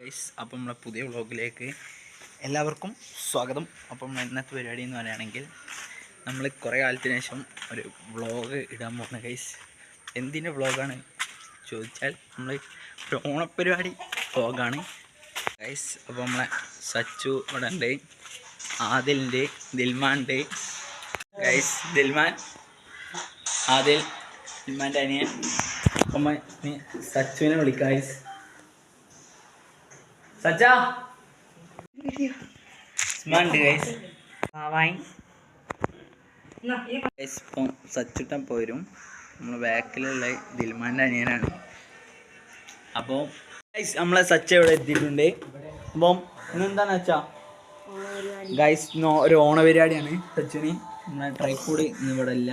Guys അപ്പം നമ്മളെ പുതിയ വ്ളോഗിലേക്ക് എല്ലാവർക്കും സ്വാഗതം. അപ്പം ഇന്നത്തെ പരിപാടി എന്ന് പറയുകയാണെങ്കിൽ നമ്മൾ കുറേ കാലത്തിന് ശേഷം ഒരു വ്ളോഗ് ഇടാൻ പോകുന്ന ഗൈസ്. എന്തിന്റെ വ്ളോഗാണ് ചോദിച്ചാൽ നമ്മൾ ഒരു ഓണപ്പരിപാടി വ്ളോഗാണ് ഗൈസ് അപ്പോൾ നമ്മളെ സച്ചു ഇവിടെ ഉണ്ട് ആദിലുണ്ട് ദിൽമാൻ ഉണ്ട് ഗൈസ് ദിൽമാൻ ആദിൽ ദിൽമാന്റെ അനിയൻ. അപ്പം സച്ചുവിനെ വിളിക്കാം ഗൈസ്. സച്ചാ സ്മാർട്ട് ഗൈസ് വായി ഗൈസ് ഇപ്പം സച്ചുട്ടൻ പോരും. നമ്മൾ ബാക്കിലുള്ള ദിൽമാന്റെ അനിയനാണ്. അപ്പോൾ ഗൈസ് നമ്മളെ സച്ച ഇവിടെ എത്തിയിട്ടുണ്ട്. അപ്പം ഇന്നെന്താന്ന് വെച്ചാ? ഗൈസ് ഒരു ഓണ പരിപാടിയാണ് സച്ചിന്. നമ്മളെ ട്രൈപ്പോഡ് ഇന്ന് ഇവിടെ ഇല്ല.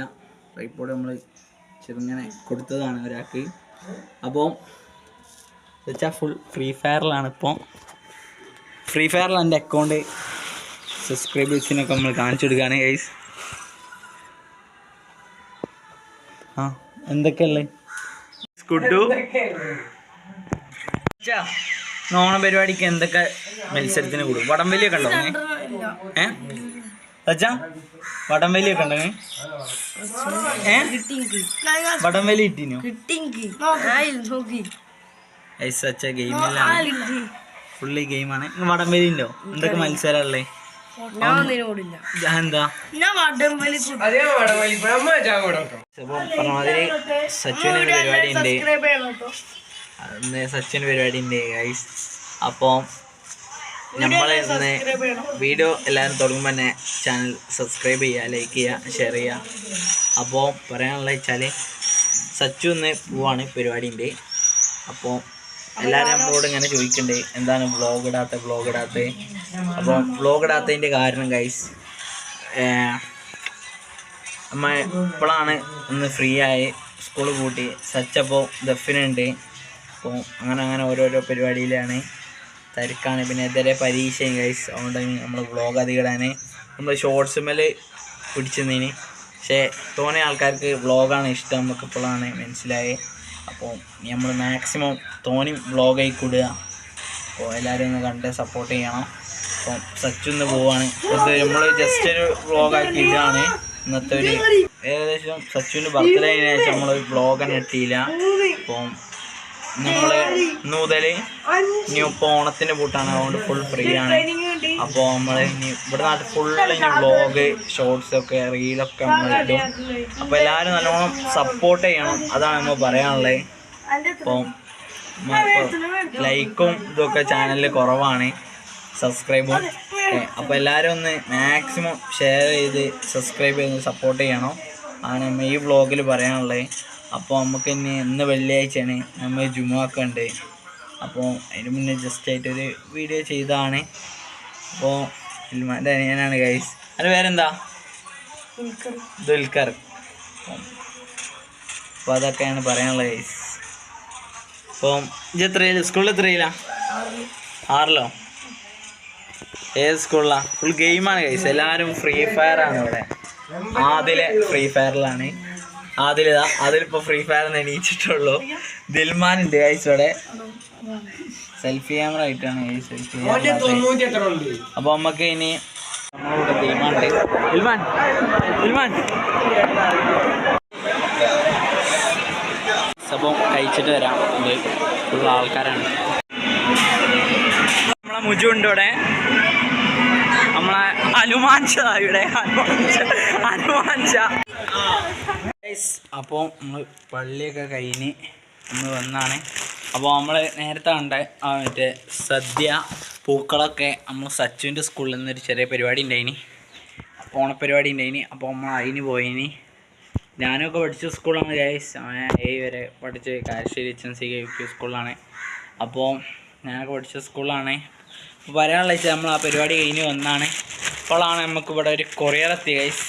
ട്രൈപ്പോഡ് നമ്മൾ ചെറുങ്ങനെ കൊടുത്തതാണ് ഒരാൾക്ക്. അപ്പോൾ വെച്ചാൽ ഫുൾ ഫ്രീ ഫയറിലാണ് ഇപ്പോൾ ഫ്രീ ഫയറിൽ എന്റെ അക്കൗണ്ട് സബ്സ്ക്രൈബേഴ്സിനൊക്കെ നമ്മൾ കാണിച്ചു കൊടുക്കുകയാണ് ഗൈസ് ആ എന്തൊക്കെയല്ലേ കുട്ടു. നോണ പരിപാടിക്ക് എന്തൊക്കെ മത്സരത്തിന് കൂടും? വടംവലിയൊക്കെ ഉണ്ടോ നീ? ഏ? വടം വടംവലിയൊക്കെ ഉണ്ടോ? ഏ? വടംവലി ഇട്ടിനോ ഐസ് സച്ച ഗെയിമിലാണ് ഫുള്ളി ഗെയിമാണ്. വടംവലി ഉണ്ടോ എന്തൊക്കെ മത്സരമല്ലേ എന്താ? അപ്പോൾ പറഞ്ഞമാതിരി സച്ചിന് പരിപാടി ഉണ്ട്. ഇന്ന് സച്ചിന് പരിപാടി ഉണ്ട് ഗൈസ് അപ്പോൾ നമ്മൾ ഇന്ന് വീഡിയോ എല്ലാവരും തുടങ്ങുമ്പോൾ തന്നെ ചാനൽ സബ്സ്ക്രൈബ് ചെയ്യുക ലൈക്ക് ചെയ്യുക ഷെയർ ചെയ്യുക അപ്പോൾ പറയാനുള്ള വെച്ചാൽ സച്ചു ഇന്ന് പോവാണ് പരിപാടിന്റെ അപ്പോൾ എല്ലാവരും നമ്മളോട് ഇങ്ങനെ ചോദിക്കണ്ടേ എന്താണ് വ്ളോഗ് ഇടാത്ത വ്ളോഗ് ഇടാത്ത? അപ്പോൾ വ്ളോഗ് ഇടാത്തതിന്റെ കാരണം ഗൈസ് അമ്മ ഇപ്പോഴാണ് ഒന്ന് ഫ്രീ ആയി സ്കൂൾ കൂട്ടി സച്ചപ്പോൾ ദഫിനുണ്ട് അപ്പോൾ അങ്ങനെ അങ്ങനെ ഓരോരോ പരിപാടിയിലാണ്. തിരക്കാണ്. പിന്നെ ഇതുവരെ പരീക്ഷയും ഗൈസ് അതുകൊണ്ട് നമ്മൾ വ്ളോഗ് അധികം ഇടാൻ നമ്മൾ ഷോർട്സ് മേൽ പിടിച്ചതിന് പക്ഷേ തോന്നിയ ആൾക്കാർക്ക് വ്ളോഗാണ് ഇഷ്ടം. നമുക്ക് ഇപ്പോഴാണ് മനസ്സിലായത് അപ്പോൾ നമ്മൾ മാക്സിമം തോണി വ്ളോഗായി കൂടുക. അപ്പോൾ എല്ലാവരും ഒന്ന് കണ്ട് സപ്പോർട്ട് ചെയ്യണം. അപ്പം സച്ചു ഒന്ന് പോവാണ്. നമ്മൾ ജസ്റ്റ് ഒരു വ്ളോഗാക്കി ഇതാണ് ഇന്നത്തെ ഒരു ഏകദേശം സച്ചുവിന്റെ ബർത്ത്ഡേ അതിന് ശേഷം നമ്മൾ വ്ളോഗ് തന്നെ എത്തിയില്ല അപ്പം നമ്മൾ ഇന്ന് മുതൽ ഇനി ഇപ്പോൾ ഓണത്തിന്റെ പൂട്ടാണ്. അതുകൊണ്ട് ഫുൾ ഫ്രീ ആണ്. അപ്പോൾ നമ്മൾ ഇനി ഇവിടെ നാട്ടിൽ ഫുള്ള് ഇനി വ്ളോഗ് ഷോർട്സ് ഒക്കെ റീലൊക്കെ നമ്മൾ ഇടും. അപ്പോൾ എല്ലാവരും നല്ലോണം സപ്പോർട്ട് ചെയ്യണം. അതാണ് നമ്മൾ പറയാനുള്ളത് അപ്പം ലൈക്കും ഇതൊക്കെ ചാനലിൽ കുറവാണ്. സബ്സ്ക്രൈബും അപ്പോൾ എല്ലാവരും ഒന്ന് മാക്സിമം ഷെയർ ചെയ്ത് സബ്സ്ക്രൈബ് ചെയ്ത് സപ്പോർട്ട് ചെയ്യണം. ആണ് നമ്മൾ ഈ വ്ളോഗിൽ പറയാനുള്ളത് അപ്പോൾ നമുക്ക് ഇനി ഇന്ന് വെള്ളിയാഴ്ചയാണ്. നമ്മൾ ജുമാക്കുണ്ട് അപ്പോൾ അതിന് മുന്നേ ജസ്റ്റ് ആയിട്ടൊരു വീഡിയോ ചെയ്തതാണ്. അപ്പോൾ ഇൽമാന്റെ അനിയനാണ് ഗൈസ് അത് പേരെന്താ? ദുൽഖർ. അപ്പോൾ അതൊക്കെയാണ് പറയാനുള്ളത് ഗൈസ് അപ്പം ഇത് എത്രയില്ല സ്കൂളിൽ എത്രയില്ല ആറിലോ? ഏത് സ്കൂളിലാ? ഫുൾ ഗെയിമാണ് ഗൈസ് എല്ലാവരും ഫ്രീ ഫയർ ആണ് ഇവിടെ. ആദിലെ ഫ്രീ ഫയറിലാണ് ആദിലിതാ അതിലിപ്പോൾ ഫ്രീ ഫയർ എണീച്ചിട്ടുള്ളൂ ദിൽമാൻ ഉണ്ട് ഗൈസ് ഇവിടെ. സെൽഫി ക്യാമറ ആയിട്ടാണ് ഈ സെൽഫി അപ്പോൾ നമുക്ക് ഇനി നമ്മളിവിടെ അപ്പം കഴിച്ചിട്ട് വരാം. ഇത് ഫുൾ ആൾക്കാരാണ്. നമ്മളെ മുജു ഉണ്ട് ഇവിടെ. നമ്മളെ ഹനുമാൻഷ ഇവിടെ ഹനുമാൻഷ അപ്പോൾ നമ്മൾ പള്ളിയൊക്കെ കഴിഞ്ഞ് ഒന്ന് വന്നാണ്. അപ്പോൾ നമ്മൾ നേരത്തെ കണ്ട മറ്റേ സദ്യ പൂക്കളൊക്കെ നമ്മൾ സച്ചുവിന്റെ സ്കൂളിൽ നിന്നൊരു ചെറിയ പരിപാടി ഉണ്ടായിനി. ഓണപ്പരിപാടി ഉണ്ടായിനി. അപ്പോൾ നമ്മൾ അതിന് പോയിനി. ഞാനൊക്കെ പഠിച്ച സ്കൂളാണ് ഗൈസ് ഏഴ് വരെ പഠിച്ച് Karassery H N C U P സ്കൂളിലാണ്. അപ്പോൾ ഞാനൊക്കെ പഠിച്ച സ്കൂളിലാണ്. അപ്പോൾ പറയാനുള്ള വെച്ചാൽ നമ്മൾ ആ പരിപാടി കഴിഞ്ഞ് വന്നാണ്. അപ്പോഴാണ് നമുക്ക് ഇവിടെ ഒരു കൊറിയർ എത്തി ഗൈസ്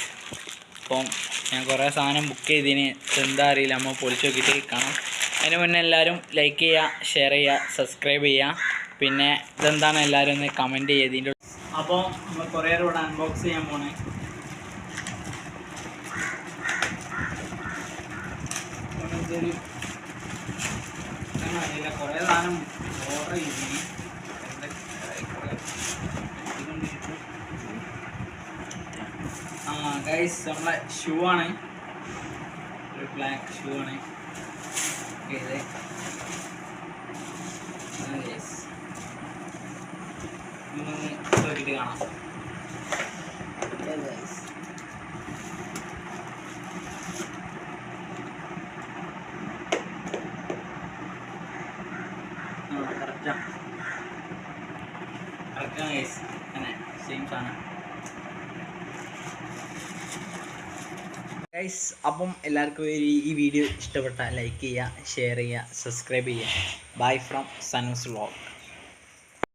അപ്പം ഞാൻ കുറേ സാധനം ബുക്ക് ചെയ്തതിന് എന്താ അറിയില്ല. നമ്മൾ പൊളിച്ച് നോക്കിയിട്ട് കാണാം. അതിന് മുന്നേ എല്ലാവരും ലൈക്ക് ചെയ്യുക ഷെയർ ചെയ്യുക സബ്സ്ക്രൈബ് ചെയ്യുക. പിന്നെ ഇതെന്താണ് എല്ലാവരും ഒന്ന് കമന്റ് ചെയ്തതിന്റെ അപ്പോൾ നമ്മൾ കുറേ ഇവിടെ അൺബോക്സ് ചെയ്യാൻ പോണേ. കുറേ സാധനം ഓർഡർ ചെയ്തിരുന്നു ആ ഗൈസ് നമ്മളെ ഷൂ ആണ്. ഒരു ബ്ലാക്ക് ഷൂ ആണ്. ഇത് അതാണ് guys. ഇതൊന്ന് നോക്കിയിട്ട് കാണാം ഇത് guys. ആ കറക്റ്റാണ് കറക്റ്റാണ് ഗൈസ് അങ്ങനെ സെയിം സാധനം ഗൈസ് അപ്പം എല്ലാവർക്കും ഈ- വീഡിയോ ഇഷ്ടപ്പെട്ടാൽ ലൈക്ക് ചെയ്യുക ഷെയർ ചെയ്യുക സബ്സ്ക്രൈബ് ചെയ്യുക. Bye from Sanoos vlog